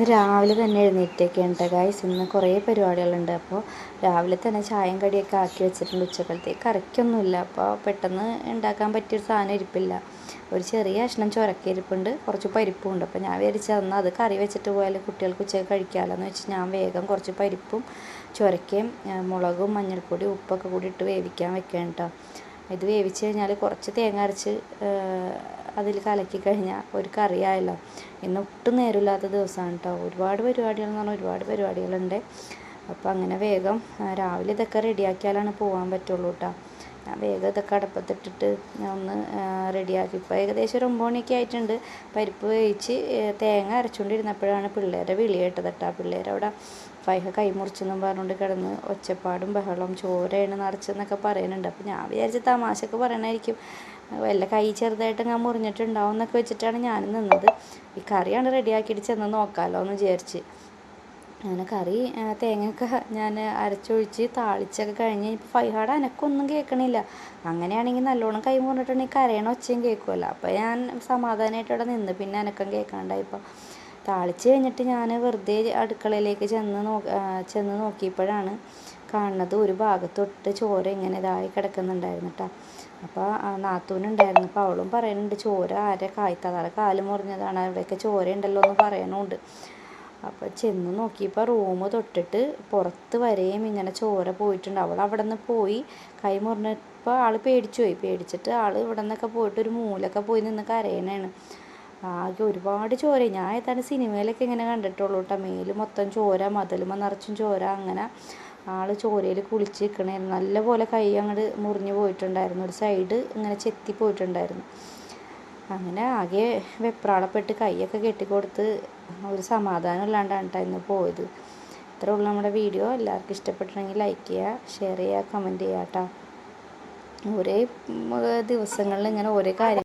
ഇന്ന് രാവിലെ തന്നെ എഴുന്നേറ്റൊക്കെയാണ് കേട്ടോ ഗായ്സ് ഇന്ന് കുറേ പരിപാടികളുണ്ട്. അപ്പോൾ രാവിലെ തന്നെ ചായയും കടിയൊക്കെ ആക്കി വെച്ചിട്ടുണ്ട് ഉച്ചക്കലത്തേക്ക്. കറിക്കൊന്നുമില്ല. അപ്പോൾ പെട്ടെന്ന് ഉണ്ടാക്കാൻ പറ്റിയൊരു സാധനം ഇരിപ്പില്ല. ഒരു ചെറിയ കഷ്ണം ചൊരക്കരിപ്പുണ്ട് കുറച്ച് പരിപ്പും ഉണ്ട് അപ്പോൾ ഞാൻ വിചാരിച്ചു അത് കറി വെച്ചിട്ട് പോയാൽ കുട്ടികൾക്ക് ഉച്ചയ്ക്ക് കഴിക്കാമല്ലോ എന്ന് ഞാൻ വേഗം കുറച്ച് പരിപ്പും ചുരക്കയും മുളകും മഞ്ഞൾപ്പൊടി ഉപ്പൊക്കെ കൂടി ഇട്ട് വേവിക്കാൻ വെക്കാം കേട്ടോ ഇത് വേവിച്ച് കഴിഞ്ഞാൽ കുറച്ച് തേങ്ങ അരച്ച് അതിൽ കലക്കി കഴിഞ്ഞാൽ ഒരു കറിയായല്ലോ. ഇന്ന് ഒട്ടും നേരമില്ലാത്ത ദിവസമാണ് കേട്ടോ ഒരുപാട് പരിപാടികൾ എന്ന് പറഞ്ഞാൽ ഒരുപാട് പരിപാടികളുണ്ട്. അപ്പോൾ അങ്ങനെ വേഗം രാവിലെ ഇതൊക്കെ റെഡിയാക്കിയാലാണ് പോകാൻ പറ്റുള്ളൂ കേട്ടോ ഞാൻ വേഗം ഇതൊക്കെ അടുപ്പത്തിട്ടിട്ട് ഞാൻ ഒന്ന് റെഡിയാക്കി. ഇപ്പോൾ ഏകദേശം ഒരു ഒമ്പത് മണിയൊക്കെ ആയിട്ടുണ്ട്. പരിപ്പ് വേവിച്ച് തേങ്ങ അരച്ചുകൊണ്ടിരുന്നപ്പോഴാണ് പിള്ളേരെ വിളി കേട്ടത് കേട്ടോ പിള്ളേരവിടെ ഫൈഹ കൈമുറിച്ചെന്നും പറഞ്ഞുകൊണ്ട് കിടന്ന് ഒച്ചപ്പാടും ബഹളം ചോരയാണ് നിറച്ചെന്നൊക്കെ പറയുന്നുണ്ട്. അപ്പോൾ ഞാൻ വിചാരിച്ച തമാശയൊക്കെ പറയണമായിരിക്കും വല്ല കൈ ചെറുതായിട്ട് ഞാൻ മുറിഞ്ഞിട്ടുണ്ടാവും എന്നൊക്കെ വെച്ചിട്ടാണ് ഞാൻ നിന്നത്. ഈ കറിയാണ് റെഡിയാക്കിയിട്ട് ചെന്ന് നോക്കാമല്ലോ എന്ന് വിചാരിച്ച്. അങ്ങനെ കറി തേങ്ങയൊക്കെ ഞാൻ അരച്ചൊഴിച്ച് താളിച്ചൊക്കെ കഴിഞ്ഞ് ഫൈഹാട് അനക്കൊന്നും കേൾക്കണില്ല അങ്ങനെയാണെങ്കിൽ നല്ലോണം കൈ മുറിഞ്ഞിട്ടുണ്ടെങ്കിൽ കരയണ ഒച്ചയും കേൾക്കുമല്ലോ അപ്പോൾ ഞാൻ സമാധാനമായിട്ട് അവിടെ നിന്ന് പിന്നെ അനക്കം കേൾക്കാണ്ടായപ്പോൾ താളിച്ച് കഴിഞ്ഞിട്ട് ഞാൻ വെറുതെ അടുക്കളയിലേക്ക് ചെന്ന് നോ ചെന്ന് നോക്കിയപ്പോഴാണ് കാണുന്നത് ഒരു ഭാഗത്തൊട്ട് ചോര ഇങ്ങനെ ഇതായി കിടക്കുന്നുണ്ടായിരുന്നു കേട്ടോ അപ്പോൾ നാത്തൂനുണ്ടായിരുന്നു. അപ്പോൾ അവളും പറയുന്നുണ്ട് ചോര ആരെ കായ്ത്താതാടെ കാൽ മുറിഞ്ഞതാണ്. അവിടെയൊക്കെ ചോര ഉണ്ടല്ലോ എന്ന് പറയണുണ്ട്. അപ്പോൾ ചെന്ന് നോക്കിയപ്പോൾ റൂം തൊട്ടിട്ട് പുറത്ത് വരെയും ഇങ്ങനെ ചോര പോയിട്ടുണ്ട്. അവൾ അവിടെ നിന്ന് പോയി കൈ മുറിഞ്ഞപ്പോൾ ആൾ പേടിച്ചു പോയി. പേടിച്ചിട്ട് ആൾ ഇവിടെ നിന്നൊക്കെ പോയിട്ട് ഒരു മൂലൊക്കെ പോയി നിന്ന് കരയണേണ്. ആകെ ഒരുപാട് ചോര. ഞാൻ ഏതാണ്ട് സിനിമയിലൊക്കെ ഇങ്ങനെ കണ്ടിട്ടുള്ളൂ കേട്ടോ മേൽ മൊത്തം ചോര മതിലുമ നിറച്ചും ചോര. അങ്ങനെ ആൾ ചോരയിൽ കുളിച്ച് നിൽക്കണായിരുന്നു നല്ലപോലെ കൈ അങ്ങോട്ട് മുറിഞ്ഞു പോയിട്ടുണ്ടായിരുന്നു. ഒരു സൈഡ് ഇങ്ങനെ ചെത്തി പോയിട്ടുണ്ടായിരുന്നു. അങ്ങനെ ആകെ വെപ്രാളപ്പെട്ട് കൈയൊക്കെ കെട്ടിക്കൊടുത്ത് ഒരു സമാധാനം ഇല്ലാണ്ടാണ് ഇന്ന് പോയത്. ഇത്രേ ഉള്ളൂ നമ്മുടെ വീഡിയോ. എല്ലാവർക്കും ഇഷ്ടപ്പെട്ടിട്ടുണ്ടെങ്കിൽ ലൈക്ക് ചെയ്യുക ഷെയർ ചെയ്യുക കമന്റ് ചെയ്യുക കേട്ടോ ഒരേ ദിവസങ്ങളിൽ ഇങ്ങനെ ഓരോ കാര്യം